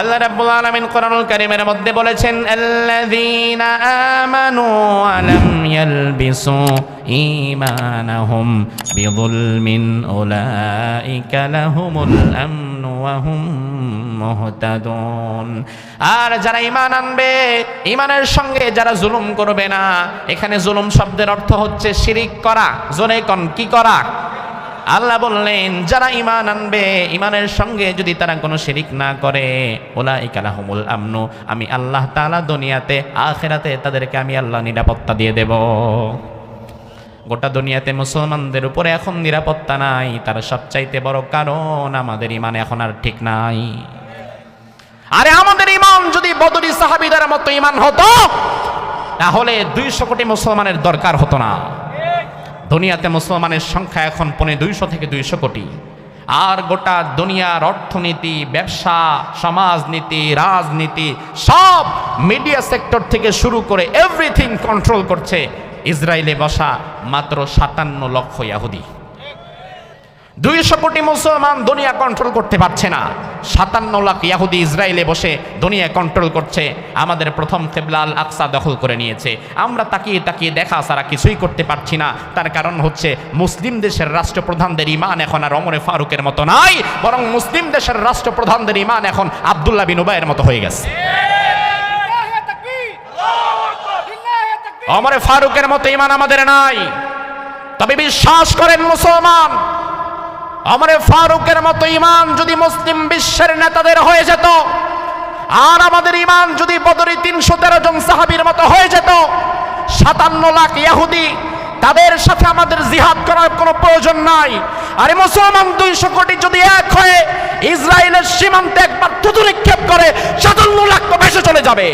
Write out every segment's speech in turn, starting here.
আল্লাহ রাব্বুল আলামিন কোরআনুল কারীমের মধ্যে বলেছেন, আল্লাযীনা আমানু ওয়া লাম ইয়ালবিসু ঈমানাহুম বিযুলমিন উলাইকা লাহুমুল আমনু ওয়া হুম মুহতাদুন। আর যারা ঈমান আনবে, ঈমানের সঙ্গে যারা জুলুম করবে না, এখানে জুলুম শব্দের অর্থ হচ্ছে শিরিক করা। জোরে কন, কি করা? আল্লাহ বললেন, যারা ইমান আনবে ইমানের সঙ্গে যদি তারা কোনো শিরিক না করে ওলা ইকালাহুমুল আমনু, আমি আল্লাহ তাআলা দুনিয়াতে, আখেরাতে তাদেরকে আমি আল্লাহ নিরাপত্তা দিয়ে দেব। গোটা দুনিয়াতে মুসলমানদের উপরে এখন নিরাপত্তা নাই, তার সবচাইতে বড় কারণ আমাদের ইমান এখন আর ঠিক নাই। আরে আমাদের ইমান যদি বদরি সাহাবিদের মতো ইমান হতো, তাহলে দুইশো কোটি মুসলমানের দরকার হতো না। দুনিয়াতে মুসলমানের সংখ্যা এখন পনে দুইশো থেকে দুইশো কোটি। আর গোটা দুনিয়ার অর্থনীতি, ব্যবসা, সমাজনীতি, রাজনীতি, সব মিডিয়া সেক্টর থেকে শুরু করে এভরিথিং কন্ট্রোল করছে। ইসরায়েলে বসা মাত্র সাতান্ন লক্ষ ইয়াহুদি। দুইশো কোটি মুসলমান দুনিয়া কন্ট্রোল করতে পারছে না। সাতান্ন লাখ ইয়াহুদি ইসরায়েলে বসে দুনিয়া কন্ট্রোল করছে। আমাদের প্রথম তেবলাল আকসা দখল করে নিয়েছে। আমরা তাকিয়ে তাকিয়ে দেখা সারা কিছুই করতে পারছি না। তার কারণ হচ্ছে মুসলিম দেশের রাষ্ট্রপ্রধানদের ইমান এখন আর অমরে ফারুকের মতো নাই, বরং মুসলিম দেশের রাষ্ট্রপ্রধানদের ইমান এখন আবদুল্লা বিন উবায়ের মতো হয়ে গেছে। অমরে ফারুকের মতো ইমান আমাদের নাই। তবে বিশ্বাস করেন মুসলমান অমরে ফারুকের মতো ইমান যদি মুসলিম বিশ্বের নেতাদের হয়ে যেত, আর আমাদের ইমান যদি বদরি তিনশো তেরো জন সাহাবির মতো হয়ে যেত, সাতান্ন লাখ ইয়াহুদি তাদের সাথে আমাদের জিহাদ করার কোনো প্রয়োজন নাই। আরে মুসলমান দুইশো কোটি যদি এক হয়ে ইসরায়েলের সীমান্তে একবার থুতু নিক্ষেপ করে, সাতান্ন লাখ তো ভেসে চলে যাবে।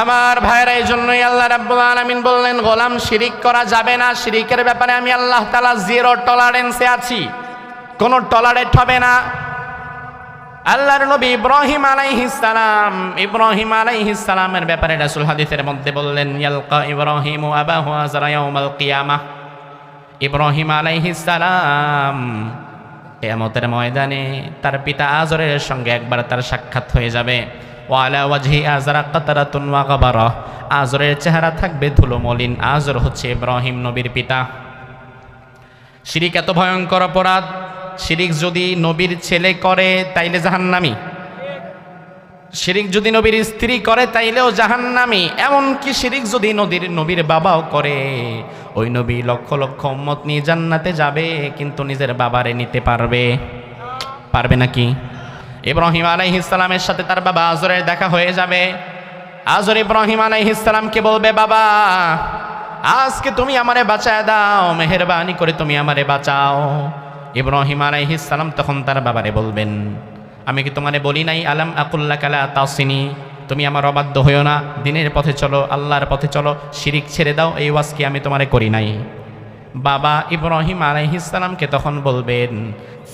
আমার ভাইরা এই জন্যই আল্লাহ রাব্বুল আলামিন বললেন, গোলাম শিরিক করা যাবে না। শিরিকের ব্যাপারে আমি আল্লাহ তাআলা জিরো টলারেন্সে আছি। কোনো টলারেট হবে না। আল্লাহর নবী ইব্রাহিম আলাইহিস সালাম, ইব্রাহিম আলাইহিস সালামের ব্যাপারে রাসূল হাদিসের মধ্যে বললেন, ইয়ালকা ইব্রাহিম আবাহু আযরা ইয়াউমাল কিয়ামাহ ইব্রাহিম আলাইহিস সালাম কিয়ামতের ময়দানে তার পিতা আজরের সঙ্গে একবার তার সাক্ষাৎ হয়ে যাবে। ওয়ালা আজরের চেহারা থাকবে ধুলো মলিন আজর হচ্ছে ইব্রাহিম নবীর পিতা। শিরিক এত ভয়ঙ্কর অপরাধ, শিরিক যদি নবীর ছেলে করে তাইলে জাহান্নামী। শিরিক যদি নবীর স্ত্রী করে, তাইলেও জাহান্নামী। এমনকি শিরিক যদি নদীর নবীর বাবাও করে? ওই নবী লক্ষ লক্ষ উম্মত নিয়ে জান্নাতে যাবে, কিন্তু নিজের বাবারে নিতে পারবে। পারবে নাকি? ইব্রাহিম আলাইহিসসালামের সাথে তার বাবা আজরের দেখা হয়ে যাবে। আজর ইব্রাহিম আলাইহিসসালামকে বলবে, বাবা, আজকে তুমি আমারে বাঁচায় দাও, মেহেরবানি করে তুমি আমারে বাঁচাও। ইব্রাহিম আলাইহিসসালাম তখন তার বাবারে বলবেন আমি কি তোমারে বলি নাই, আলাম আকুল্লা কালা তাসিনি তুমি আমার অবাধ্য হইও না, দিনের পথে চলো, আল্লাহর পথে চলো, শিরিক ছেড়ে দাও, এই ওয়াজ কি আমি তোমারে করি নাই বাবা ইব্রাহিম আলাইহিসসালামকে তখন বলবেন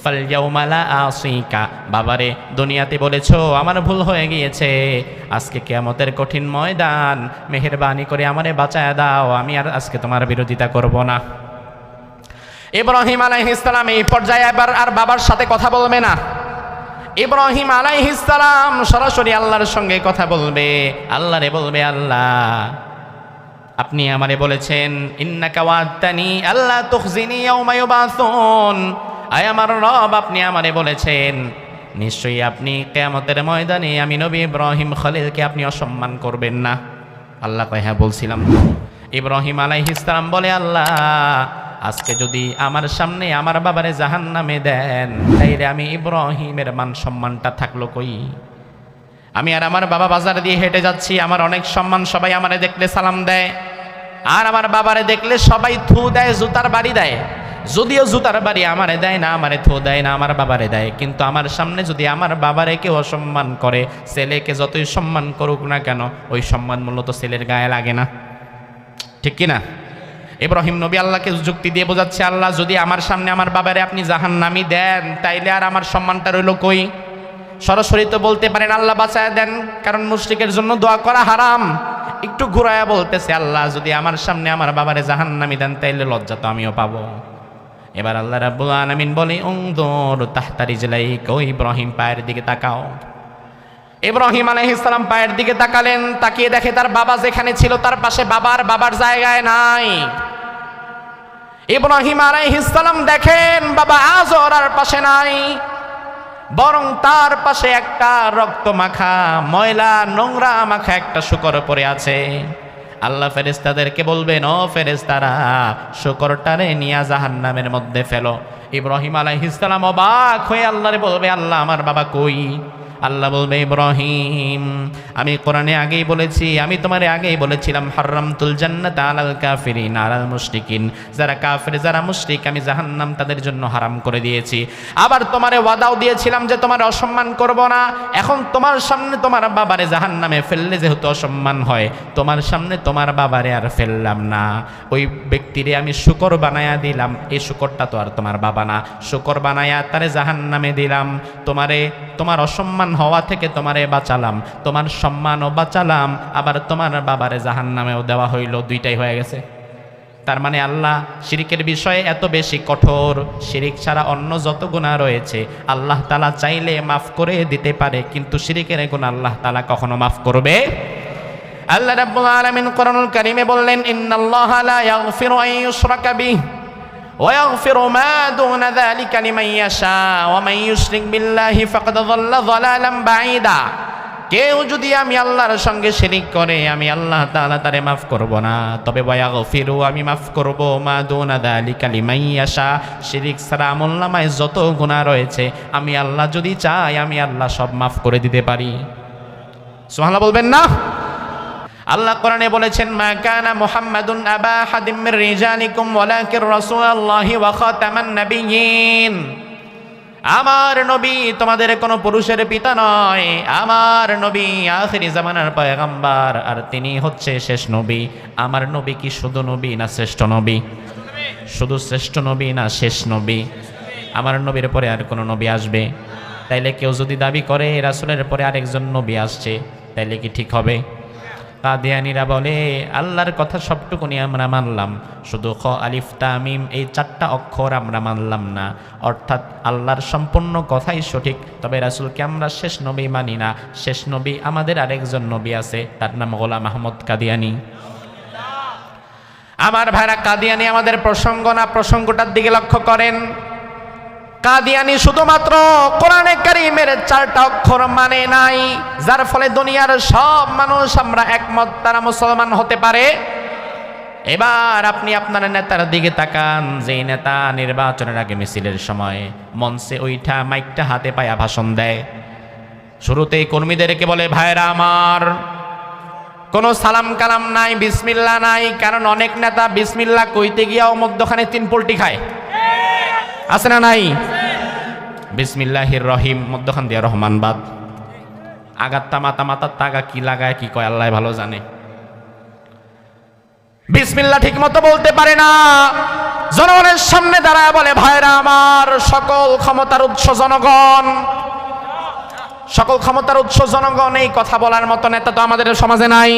ফালজাউমালা আসিকা বাবারে, দুনিয়াতে বলেছ, আমার ভুল হয়ে গিয়েছে। আজকে কেয়ামতের কঠিন ময়দান, মেহেরবানি করে আমারে বাঁচায় দাও, আমি আর আজকে তোমার বিরোধিতা করব না ইব্রাহিম আলাইহিসসালাম এই পর্যায়ে এবার আর বাবার সাথে কথা বলবে না। ইব্রাহিম আলাইহিসসালাম সরাসরি আল্লাহর সঙ্গে কথা বলবে। আল্লাহরে বলবে, আল্লাহ, আপনি আমারে বলেছেন, ইন্নাকা ওয়াদানি আল্লাহ তুখজিনি ইয়াউমা ইউবাসুন। আয় আমার রব, আপনি আমারে বলেছেন, নিশ্চয়ই আপনি কিয়ামতের ময়দানে আমি নবী ইব্রাহিম খলিলকে আপনি অসম্মান করবেন না। আল্লাহ কয় হ্যাঁ বলছিলাম। ইব্রাহিম আলাইহিস সালাম বলে, আল্লাহ আজকে যদি আমার সামনে আমার বাবারে জাহান্নামে দেন তাইলে আমি ইব্রাহিমের মান সম্মানটা থাকল কই? আমি আর আমার বাবা বাজার দিয়ে হেঁটে যাচ্ছি, আমার অনেক সম্মান সবাই আমারে দেখলে সালাম দেয়। আর আমার বাবারে দেখলে সবাই থু দেয়, জুতার বাড়ি দেয়। যদিও জুতার বাড়ি আমারে দেয় না, আমারে থু দেয় না, আমার বাবারে দেয়। কিন্তু আমার সামনে যদি আমার বাবারে কেউ অসম্মান করে, ছেলেকে যতই সম্মান করুক না কেন, ওই সম্মান মূলত ছেলের গায়ে লাগে না। ঠিক কি না ইব্রাহিম নবী আল্লাহকে যুক্তি দিয়ে বোঝাচ্ছে, আল্লাহ, যদি আমার সামনে আমার বাবারে আপনি জাহান নামি দেন, তাইলে আর আমার সম্মানটা রইল কই? সরাসরি তো বলতে পারেন, আল্লাহ বাঁচায় দেন, কারণ মুশরিকের জন্য দোয়া করা হারাম। একটু ঘুরায়া বলতেছে, আল্লাহ, যদি আমার সামনে আমার বাবারে জাহান্নামি দেন, তাইলে লজ্জা তো আমিও পাবো। এবার আল্লাহ রাব্বুল আলামিন বলে উংদুর তাহতারি জেলাই কো ইব্রাহিম, পায়ের দিকে তাকাও। ইব্রাহিম আলাইহিস সালাম পায়ের দিকে তাকালেন, তাকিয়ে দেখে তার বাবা যেখানে ছিল তার পাশে বাবার বাবার জায়গায় নাই। ইব্রাহিম আলাইহিস সালাম দেখেন, বাবা আজর আর পাশে নাই, বরং তার পাশে একটা রক্ত মাখা ময়লা, নোংরা মাখা একটা শুকর পড়ে আছে। আল্লাহ ফেরেস্তাদেরকে বলবেন, ও ফেরেস্তারা শুকরটারে নিয়া জাহান্নামের মধ্যে ফেলো। ইব্রাহিম আলাইহিসসালাম অবাক হয়ে আল্লাহরে বলবে, আল্লাহ, আমার বাবা কই? আল্লাহ বলবে, ইব্রাহিম, আমি কোরআনে আগেই বলেছি, আমি তোমারে আগেই বলেছিলাম, হারামতুল জান্নাত আলাল কাফিরিন, আলাল মুশরিকিন। যারা কাফির, যারা মুশরিক, আমি জাহান্নাম তাদের জন্য হারাম করে দিয়েছি। আবার তোমারে ওয়াদাও দিয়েছিলাম যে তোমার অসম্মান করব না। এখন তোমার সামনে তোমার বাবারে জাহান্নামে ফেললে যেহেতু অসম্মান হয়, তোমার সামনে তোমার বাবারে আর ফেললাম না। ওই ব্যক্তিরে আমি শুকর বানায়া দিলাম, এই শুকরটা তো আর তোমার বাবা না। শুকর বানায়া তারে জাহান্নামে দিলাম। তোমারে, তোমার অসম্মান হওয়া থেকে তোমারে বাঁচালাম। তোমার সম্মানও বাঁচালাম, আবার তোমার বাবারে জাহান্নামেও দেওয়া হইল, দুইটাই হয়ে গেছে। তার মানে আল্লাহ শিরিকের বিষয়ে এত বেশি কঠোর, শিরিক ছাড়া অন্য যত গুণা রয়েছে, আল্লাহ তালা চাইলে মাফ করে দিতে পারে, কিন্তু শিরিকের গুণ আল্লাহ তালা কখনো মাফ করবে? আল্লাহ রাব্বুল আলামিন কোরআনুল কারীমে বললেন, ইন্নাল্লাহা লা ইয়াগফিরু আন ইউশরাকা বিহি। ويغفر ما دون ذلك لمن يشاء ومن يشرك بالله فقد ضل ضلالا بعيدا কেউ যদি আমি আল্লাহর সঙ্গে শিরিক করে আমি আল্লাহ তাআলা তারে মাফ করব না তবে ওয়াগফিরু আমি মাফ করব মা দুনা যালিকা লিমান ইয়াশা শিরিক ছাড়া আমলনামায় যত গুনাহ রয়েছে আমি আল্লাহ যদি চাই আমি আল্লাহ সব মাফ করে দিতে পারি সুবহানাল্লাহ বলবেন না আল্লাহ কোরআনে বলেছেন, মা কানা মুহাম্মাদুন আবা হাদিম মির রিজালিকুম ওয়ালাকির রাসূলুল্লাহি ওয়া খাতামান নাবিয়্যিন। আমার নবী তোমাদের কোনো পুরুষের পিতা নয়। আমার নবী আখিরি জামানার পয়গম্বর, আর তিনি হচ্ছে শেষ নবী। আমার নবী কি শুধু নবী না শ্রেষ্ঠ নবী? শুধু শ্রেষ্ঠ নবী না শেষ নবী? আমার নবীর পরে আর কোনো নবী আসবে? তাইলে কেউ যদি দাবি করে, রাসূলের পরে আরেকজন নবী আসছে, তাইলে কি ঠিক হবে? কাদিয়ানিরা বলে, আল্লাহর কথা সবটুকুনি আমরা মানলাম। শুধু খ, আলিফ তামিম এই চারটা অক্ষর আমরা মানলাম না। অর্থাৎ আল্লাহর সম্পূর্ণ কথাই সঠিক। তবে রাসুলকে আমরা শেষ নবী মানি না। শেষ নবী আমাদের আরেকজন নবী আছে। তার নাম গোলাম আহমদ কাদিয়ানি। আমার ভাইরা, কাদিয়ানি আমাদের প্রসঙ্গ না প্রসঙ্গটার দিকে লক্ষ্য করেন। কাদিয়ানি শুধুমাত্র কোরআনে কারিমের চারটা অক্ষর মানে নাই, যার ফলে দুনিয়ার সব মানুষ আমরা একমত, তারা মুসলমান হতে পারে। এবার আপনি আপনার নেতার দিকে তাকান, যেই নেতা নির্বাচনের আগে মিছিলের সময় মঞ্চে ওইটা মাইকটা হাতে পায়া ভাষণ দেয়। শুরুতেই কর্মীদেরকে বলে ভাইরা আমার, কোনো সালাম কালাম নাই, বিসমিল্লা নাই, কারণ অনেক নেতা বিসমিল্লা কইতে গিয়াও মধ্যখানে তিন পোল্টি খায়। আছে না নাই? বিসমিল্লাহির রহিম, মধ্যখান দিয়া রহমানবাদ আগাত্তা মাতা মাতার তাগা কি লাগায়, কি কয়, আল্লাহ ভালো জানে। বিসমিল্লা ঠিক মতো বলতে পারে না। জনগণের সামনে দাঁড়ায় বলে, ভাইরা আমার, সকল ক্ষমতার উৎস জনগণ। সকল ক্ষমতার উৎস জনগণ, এই কথা বলার মতো নেতা তো আমাদের সমাজে নাই।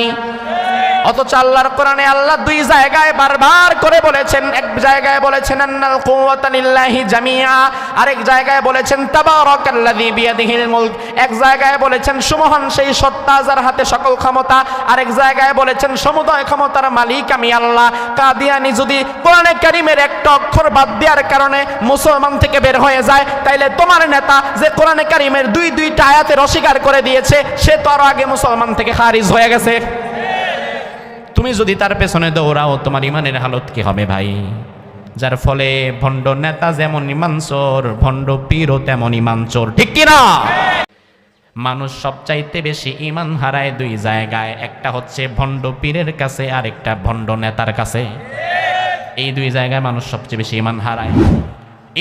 অথচ আল্লাহর কোরআনে আল্লাহ দুই জায়গায় বারবার করে বলেছেন, এক জায়গায় বলেছেন, আন্নাল কুওয়াতা লিল্লাহি জামিয়া আরেক জায়গায় বলেছেন, তাবারাকাল্লাযী বিয়াদিহিল মুলক এক জায়গায় বলেছেন, সুমহান সেই সত্তা যার হাতে সকল ক্ষমতা আরেক জায়গায় বলেছেন, সমুদয় ক্ষমতার মালিক আমি আল্লাহ কাদিয়ানি যদি কোরআনে কারিমের একটা অক্ষর বাদ দেওয়ার কারণে মুসলমান থেকে বের হয়ে যায়, তাইলে তোমার নেতা যে কোরআনে কারিমের দুই দুইটা আয়াতের অস্বীকার করে দিয়েছে, সে তো আরও আগে মুসলমান থেকে খারিজ হয়ে গেছে। তুমি যদি তার পেছনে দৌড়াও, তোমার ইমানের হালত কি হবে ভাই? যার ফলে ভণ্ড নেতা যেমন ইমানচোর ভণ্ড পীরও তেমন ইমানচোর ঠিক কি না মানুষ সবচাইতে বেশি ইমান হারায় দুই জায়গায়, একটা হচ্ছে ভণ্ড পীরের কাছে, আর একটা ভণ্ড নেতার কাছে। এই দুই জায়গায় মানুষ সবচেয়ে বেশি ইমান হারায়।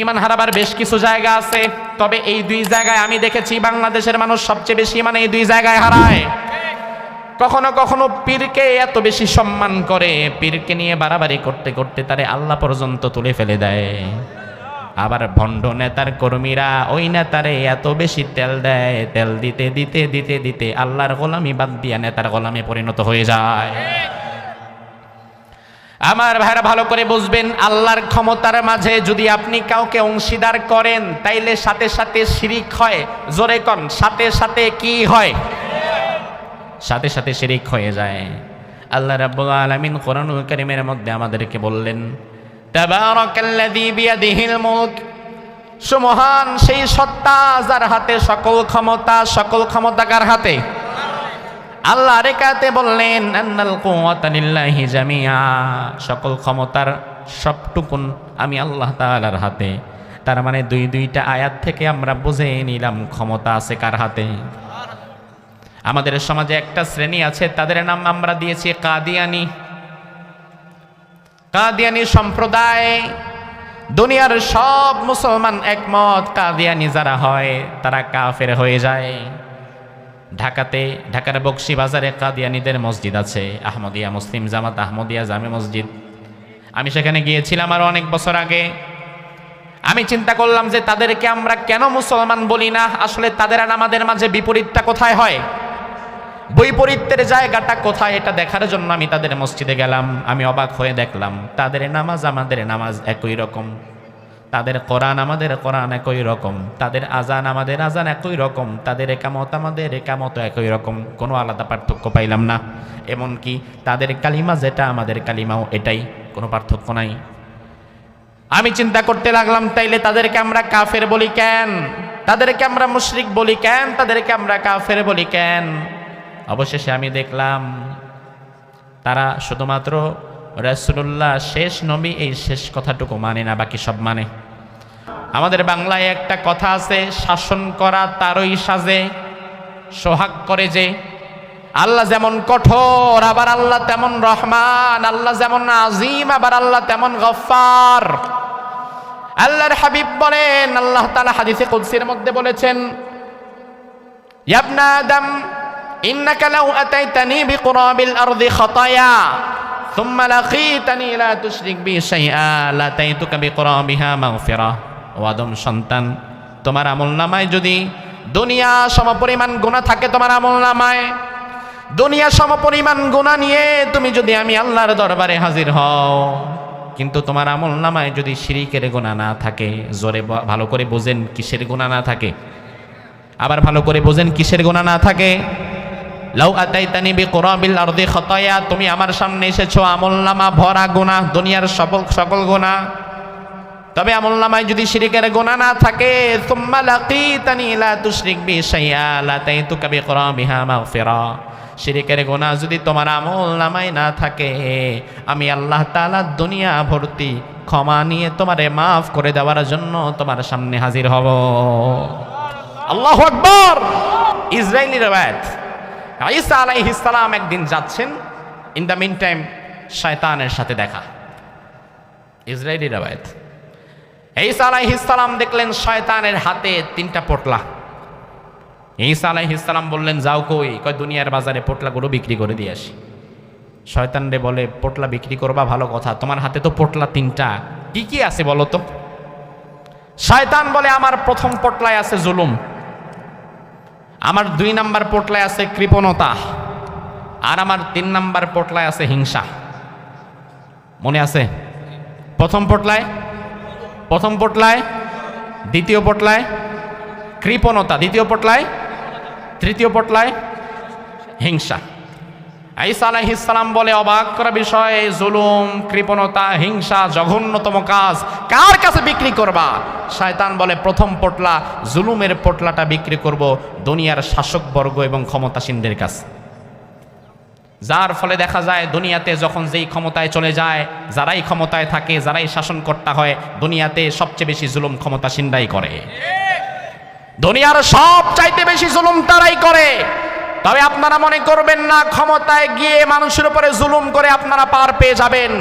ইমান হারাবার বেশ কিছু জায়গা আছে, তবে এই দুই জায়গায় আমি দেখেছি বাংলাদেশের মানুষ সবচেয়ে বেশি ইমান এই দুই জায়গায় হারায়। কখনো কখনো পীরকে এত বেশি সম্মান করে, পীরকে নিয়ে বাড়াবাড়ি করতে করতে তারে আল্লাহ পর্যন্ত তুলে ফেলে দেয়। আবার ভণ্ড নেতার কর্মীরা ওই নেতারে এত বেশি তেল দেয়, তেল দিতে দিতে দিতে দিতে আল্লাহর গোলামি বাদ দিয়া নেতার গোলামে পরিণত হয়ে যায়। আমার ভাইরা ভালো করে বুঝবেন, আল্লাহর ক্ষমতার মাঝে যদি আপনি কাউকে অংশীদার করেন, তাইলে সাথে সাথে শিরিক হয়। জোরে কন, সাথে সাথে কি হয়? সাথে সাথে শিরিক হয়ে যায়। আল্লাহ রাব্বুল আলামিন কোরআনুল কারীমের মধ্যে আমাদেরকে বললেন, তাবারাকাল্লাযী বিয়াদিহিল মুলক। সুমহান সেই সত্তা যার হাতে সকল ক্ষমতা সকল ক্ষমতা কার হাতে। আল্লাহ রেখাতে বললেন, আন্নাল কুওয়াতা লিল্লাহি জামিয়া সকল ক্ষমতার সবটুকুন আমি আল্লাহ তাআলার হাতে। তার মানে দুই দুইটা আয়াত থেকে আমরা বুঝে নিলাম ক্ষমতা আছে কার হাতে। আমাদের সমাজে একটা শ্রেণি আছে, তাদের নাম আমরা দিয়েছি কাদিয়ানি। কাদিয়ানি সম্প্রদায়, দুনিয়ার সব মুসলমান একমত কাদিয়ানি যারা হয়, তারা কাফের হয়ে যায়। ঢাকাতে, ঢাকার বক্সি বাজারে কাদিয়ানিদের মসজিদ আছে, আহমদিয়া মুসলিম জামাত, আহমদিয়া জামে মসজিদ। আমি সেখানে গিয়েছিলাম আরও অনেক বছর আগে। আমি চিন্তা করলাম যে তাদেরকে আমরা কেন মুসলমান বলি না? আসলে তাদের আর আমাদের মাঝে বিপরীতটা কোথায় হয়? বৈপরীত্যের জায়গাটা কোথায় এটা দেখার জন্য আমি তাদের মসজিদে গেলাম। আমি অবাক হয়ে দেখলাম, তাদের নামাজ আমাদের নামাজ একই রকম। তাদের কোরআন আমাদের কোরআন একই রকম। তাদের আজান আমাদের আজান একই রকম। তাদের একামত আমাদের একামত একই রকম। কোনো আলাদা পার্থক্য পাইলাম না। এমনকি তাদের কালিমা যেটা, আমাদের কালিমাও এটাই। কোনো পার্থক্য নাই। আমি চিন্তা করতে লাগলাম, তাইলে তাদেরকে আমরা কাফের বলি কেন? তাদেরকে আমরা মুশরিক বলি কেন? তাদেরকে আমরা কাফের বলি কেন? অবশেষে আমি দেখলাম, তারা শুধুমাত্র রাসূলুল্লাহ শেষ নবী এই শেষ কথাটুকু মানে না, বাকি সব মানে। আমাদের বাংলায় একটা কথা আছে, শাসন করা তারই সাজে, সোহাগ করে যে, আল্লাহ যেমন কঠোর, আবার আল্লাহ তেমন রহমান, আল্লাহ যেমন আজিম, আবার আল্লাহ তেমন গফার আল্লাহর হাবিব বলেন, আল্লাহ তালা হাদিসে কুদসির মধ্যে বলেছেন, ইয়াবনা আদম ইন্নাকা লাউ আতাইতানি বিকুরাবিল আরদি খাতায়া ثم لقيتني لا تشرك بي شيئا لاتيتك بقرابها مغفرة ও আদম সন্তান তোমার আমল নামায় যদি দুনিয়া সমপরিমাণ গুণা থাকে তোমার আমল নামায় দুনিয়া সমপরিমাণ গুণা নিয়ে তুমি যদি আমি আল্লাহর দরবারে হাজির হও কিন্তু তোমার আমল নামায় যদি শিরিকের গুণা না থাকে জোরে ব- ভালো করে বোঝেন কিসের গুণা না থাকে আবার ভালো করে বোঝেন কিসের গুণা না থাকে লাউ আতাইতানি বি কুরাবিল আরদি খতায়া, তুমি আমার সামনে এসেছ আমলনামা ভরা গুনাহ, দুনিয়ার সকল সকল গুনাহ। তবে আমলনামায় যদি শিরিকের গুনাহ না থাকে, সুম্মা লাকিতানি লা তুশরিক বি শাইআ, লা তাইতুকা বি কুরাবিহা মাগফিরা। শিরিকের গুনাহ যদি তোমার আমলনামায় না থাকে, আমি আল্লাহ তাআলা দুনিয়া ভর্তি ক্ষমা নিয়ে তোমারে মাফ করে দেওয়ার জন্য তোমার সামনে হাজির হব। আল্লাহু আকবার! ইসরায়েলি রবায়াত ঈসা আলাইহিস সালাম একদিন যাচ্ছেন। ইন দ্য মিন টাইম শয়তানের সাথে দেখা। ইসরায়েলি রবায়াত। ঈসা আলাইহিস সালাম দেখলেন শয়তানের হাতে তিনটা পোটলা। ঈসা আলাইহিস সালাম বললেন, যাও কই? কয়, দুনিয়ার বাজারে পোটলাগুলো বিক্রি করে দিয়ে আসি। শয়তান রে বলে, পোটলা বিক্রি করবা ভালো কথা, তোমার হাতে তো পোটলা তিনটা। কি কি আছে বলো তো? শয়তান বলে, আমার প্রথম পোটলায় আছে জুলুম। আমার দুই নাম্বার পোটলায় আছে কৃপণতা, আর আমার তিন নাম্বার পোটলায় আছে হিংসা। মনে আছে? প্রথম পোটলায় প্রথম পোটলায়, দ্বিতীয় পোটলায়, কৃপণতা, দ্বিতীয় পোটলায়, তৃতীয় পোটলায়, হিংসা। আইসা আলাইহিসসালাম বলে অবাক করা বিষয় জুলুম, কৃপণতা, হিংসা, জঘন্যতম কাজ, কার কাছে বিক্রি করবা? শায়তান বলে, প্রথম পোটলা, জুলুমের পোটলাটা বিক্রি করব দুনিয়ার শাসকবর্গ এবং ক্ষমতাসীনদের কাছে। যার ফলে দেখা যায়, দুনিয়াতে যখন যেই ক্ষমতায় চলে যায়, যারাই ক্ষমতায় থাকে, যারাই শাসনকর্তা হয়, দুনিয়াতে সবচেয়ে বেশি জুলুম ক্ষমতাসীনরাই করে। দুনিয়ার সব চাইতে বেশি জুলুম তারাই করে। তবে আপনারা মনে করবেন না, ক্ষমতায় গিয়ে মানুষের উপরে জুলুম করে আপনারা পার পেয়ে যাবেন।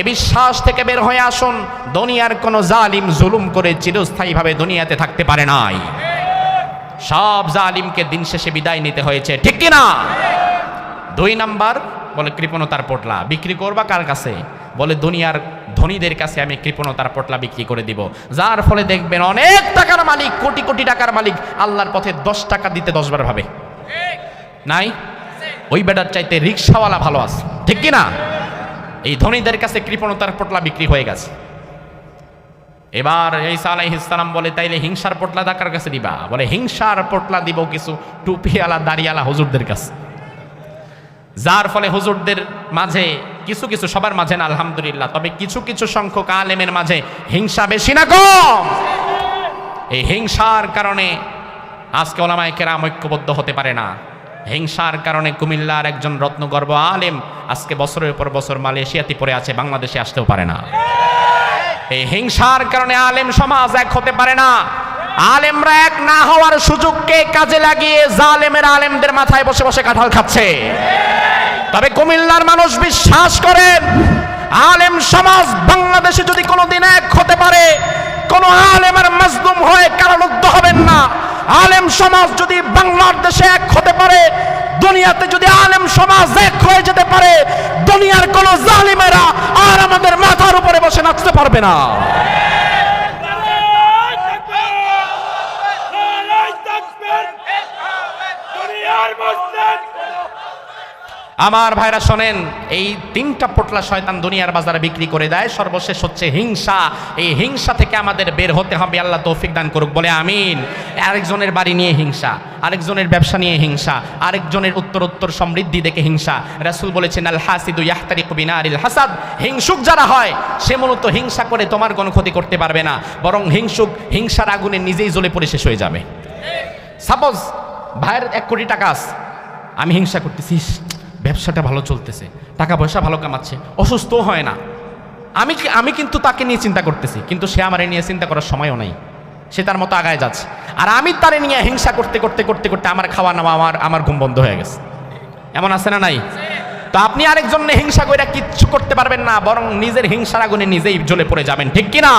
এ বিশ্বাস থেকে বের হয়ে আসুন, দুনিয়ার কোন জালিম জুলুম করে চিরস্থায়ীভাবে দুনিয়াতে থাকতে পারে নাই। সব জালিমকে দিন শেষে বিদায় নিতে হয়েছে, ঠিক কি না? দুই নাম্বার, বলে কৃপণতার পোটলা, বিক্রি করবা কার কাছে? বলে দুনিয়ার ধনীদের কাছে আমি কৃপণতার পটলা বিক্রি করে দিব। যার ফলে দেখবেন অনেক টাকার মালিক, কোটি কোটি টাকার মালিক আল্লাহর পথে দশ টাকা দিতে দশবার ভাবে। নাই? ওই বেটার চাইতে রিক্সাওয়ালা ভালো আছে। ঠিক কি না? এই ধনীদের কাছে কৃপণতার পটলা বিক্রি হয়ে গেছে। এবার এই সালাই আলাইহিসসালাম বলে, তাইলে হিংসার পটলা দাকার কাছে দিবা? বলে, হিংসার পটলা দিব কিছু টুপিওয়ালা, দাড়িওয়ালা হুজুরদের কাছে। যার ফলে হুজুরদের মাঝে কিছু কিছু সবার মাঝে না, আলহামদুলিল্লাহ। তবে কিছু কিছু সংখ্যক আলেমের মাঝে হিংসা বেশি না কম। এই হিংসার কারণে আজকে ওলামায় কেরাম ঐক্যবদ্ধ হতে পারে না। হিংসার কারণে কুমিল্লার একজন রত্নগর্ব আলেম আজকে বছরের পর বছর মালয়েশিয়াতে পড়ে আছে, বাংলাদেশে আসতেও পারে না। এই হিংসার কারণে আলেম সমাজ এক হতে পারে না। আলেমরা এক না হওয়ার সুযোগকে কাজে লাগিয়ে জালেমের আলেমদের মাথায় বসে বসে কাঁঠাল খাচ্ছে। তবে কুমিল্লার মানুষ বিশ্বাস করেন, আলেম সমাজ বাংলাদেশে যদি কোনোদিন এক হতে পারে, কোন আলেমের মজলুম হয়ে কারারুদ্ধ হবেন না। আলেম সমাজ যদি বাংলাদেশে এক হতে পারে, দুনিয়াতে যদি আলেম সমাজ এক হয়ে যেতে পারে, দুনিয়ার কোন জালিমেরা আর আমাদের মাথার উপরে বসে নাচতে পারবে না। আমার ভাইরা শোনেন, এই তিনটা পোটলা শয়তান দুনিয়ার বাজারে বিক্রি করে দেয়, সর্বশেষ হচ্ছে হিংসা। এই হিংসা থেকে আমাদের বের হতে হবে, আল্লাহ তৌফিক দান করুক, বলে আমিন। আরেকজনের বাড়ি নিয়ে হিংসা, আরেকজনের ব্যবসা নিয়ে হিংসা, আরেকজনের উত্তর উত্তর সমৃদ্ধি দেখে হিংসা। রাসূল বলেছেন, আল হাসিদু ইয়াহতারিকু আরিল হাসাদ। হিংসুক যারা হয়, সে মূলত হিংসা করে তোমার কোনো ক্ষতি করতে পারবে না, বরং হিংসুক, হিংসার আগুনে নিজেই জ্বলে পড়ে শেষ হয়ে যাবে। সাপোজ ভাইয়ের এক কোটি টাকা আছে, আমি হিংসা করতেছি ব্যবসাটা ভালো চলতেছে, টাকা পয়সা ভালো কামাচ্ছে অসুস্থ হয় না। আমি আমি কিন্তু তাকে নিয়ে চিন্তা করতেছি, কিন্তু সে আমার নিয়ে চিন্তা করার সময়ও নাই। সে তার মতো আগায় যাচ্ছে। আর আমি তারে নিয়ে হিংসা করতে করতে করতে করতে আমার খাওয়া নাওয়া আমার আমার ঘুম বন্ধ হয়ে গেছে। এমন আছে না নাই? তো আপনি আরেকজন হিংসা কইরা কিচ্ছু করতে পারবেন না, বরং নিজের হিংসার আগুনে নিজেই জ্বলে পড়ে যাবেন, ঠিক কিনা?